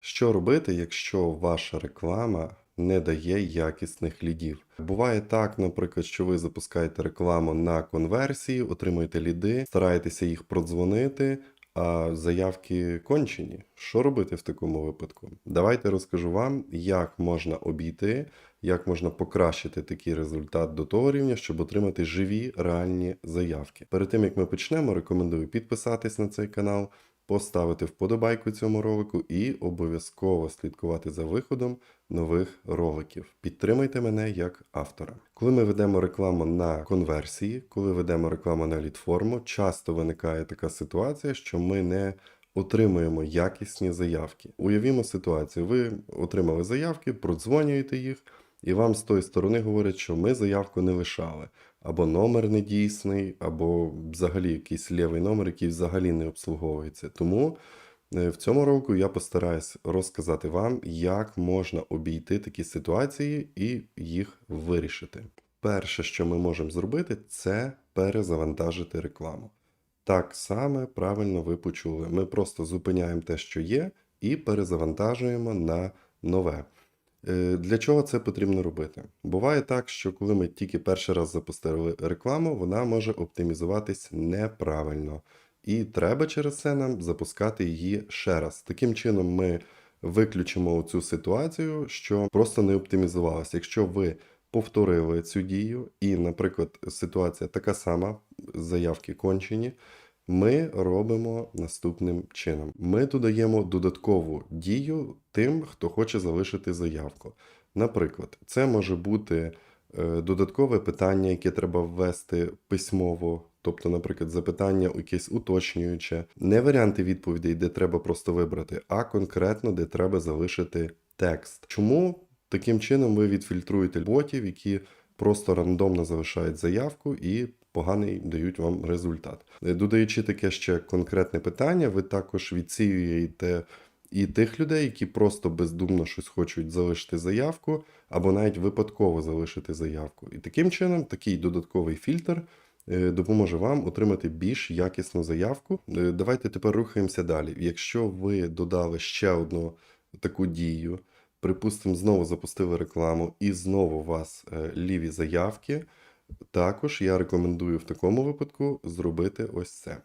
Що робити, якщо ваша реклама не дає якісних лідів? Буває так, наприклад, що ви запускаєте рекламу на конверсії, отримуєте ліди, стараєтеся їх продзвонити, а заявки кончені. Що робити в такому випадку? Давайте розкажу вам, як можна обійти, як можна покращити такий результат до того рівня, щоб отримати живі реальні заявки. Перед тим як ми почнемо, рекомендую підписатись на цей канал, поставити вподобайку цьому ролику і обов'язково слідкувати за виходом нових роликів. Підтримайте мене як автора. Коли ми ведемо рекламу на конверсії, коли ведемо рекламу на лідформу, часто виникає така ситуація, що ми не отримуємо якісні заявки. Уявімо ситуацію: ви отримали заявки, продзвонюєте їх. І вам з тої сторони говорять, що ми заявку не лишали, або номер недійсний, або взагалі якийсь лівий номер, який взагалі не обслуговується. Тому е, в цьому року я постараюсь розказати вам, як можна обійти такі ситуації і їх вирішити. Перше, що ми можемо зробити, це перезавантажити рекламу. Так саме правильно ви почули. Ми просто зупиняємо те, що є, і перезавантажуємо на нове. Е, Для чого це потрібно робити? Буває так, що коли ми тільки перший раз запустили рекламу, вона може оптимізуватись неправильно. І треба через це нам запускати її ще раз. Таким чином, ми виключимо цю ситуацію, що просто не оптимізувалася. Якщо ви повторили цю дію, і, наприклад, ситуація така сама, заявки кончені, ми робимо наступним чином: ми додаємо додаткову дію тим, хто хоче залишити заявку. Наприклад, це може бути е, додаткове питання, яке треба ввести письмово. Тобто, наприклад, запитання якесь уточнююче, не варіанти відповідей, де треба просто вибрати, а конкретно, де треба залишити текст. Чому таким чином ви відфільтруєте ботів, які просто рандомно залишають заявку і поганий дають вам результат. Е, Додаючи таке ще конкретне питання, ви також відсіюєте і тих людей, які просто бездумно щось хочуть залишити заявку, або навіть випадково залишити заявку. І таким чином такий додатковий фільтр е, допоможе вам отримати більш якісну заявку. Е, Давайте тепер рухаємося далі. Якщо ви додали ще одну таку дію, припустимо, знову запустили рекламу, і знову у вас ліві заявки. Також я рекомендую в такому випадку зробити ось це.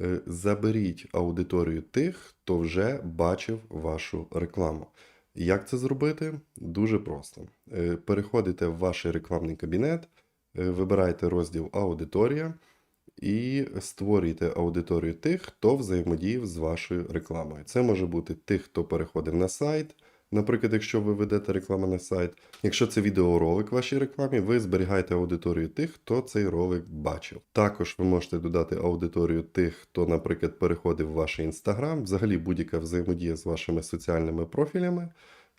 Е, Заберіть аудиторію тих, хто вже бачив вашу рекламу. Як це зробити? Дуже просто. Е, Переходите в ваш рекламний кабінет, е, вибираєте розділ Аудиторія і створюєте аудиторію тих, хто взаємодіяв з вашою рекламою. Це може бути тих, хто переходив на сайт. Наприклад, якщо ви ведете рекламу на сайт, якщо це відеоролик вашій рекламі, ви зберігаєте аудиторію тих, хто цей ролик бачив. Також ви можете додати аудиторію тих, хто, наприклад, переходив в ваш інстаграм, взагалі будь-яка взаємодія з вашими соціальними профілями.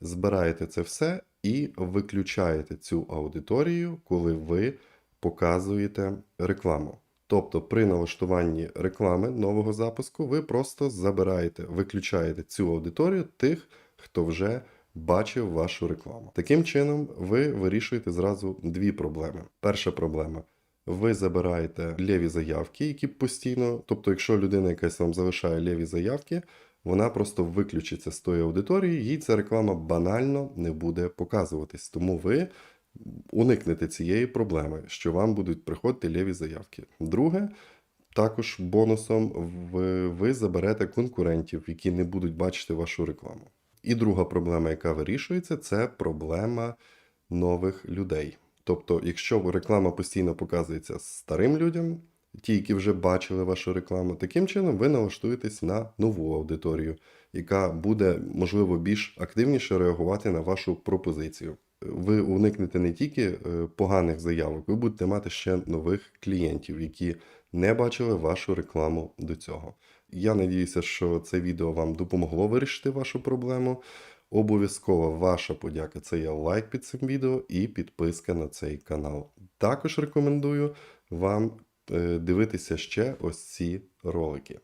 Збираєте це все і виключаєте цю аудиторію, коли ви показуєте рекламу. Тобто при налаштуванні реклами нового запуску ви просто забираєте, виключаєте цю аудиторію тих, хто вже бачив вашу рекламу. Таким чином, ви вирішуєте зразу дві проблеми. Перша проблема. Ви забираєте ліві заявки, які постійно, тобто, якщо людина якась вам залишає ліві заявки, вона просто виключиться з тої аудиторії, їй ця реклама банально не буде показуватись. Тому ви уникнете цієї проблеми, що вам будуть приходити ліві заявки. Друге, також бонусом ви, заберете конкурентів, які не будуть бачити вашу рекламу. І друга проблема, яка вирішується, це проблема нових людей. Тобто, якщо реклама постійно показується старим людям, ті, які вже бачили вашу рекламу, таким чином ви налаштуєтесь на нову аудиторію, яка буде, можливо, більш активніше реагувати на вашу пропозицію. Ви уникнете не тільки е, поганих заявок, ви будете мати ще нових клієнтів, які не бачили вашу рекламу до цього. Я надіюся, що це відео вам допомогло вирішити вашу проблему. Обов'язково ваша подяка це є лайк під цим відео і підписка на цей канал. Також рекомендую вам е, дивитися ще ось ці ролики.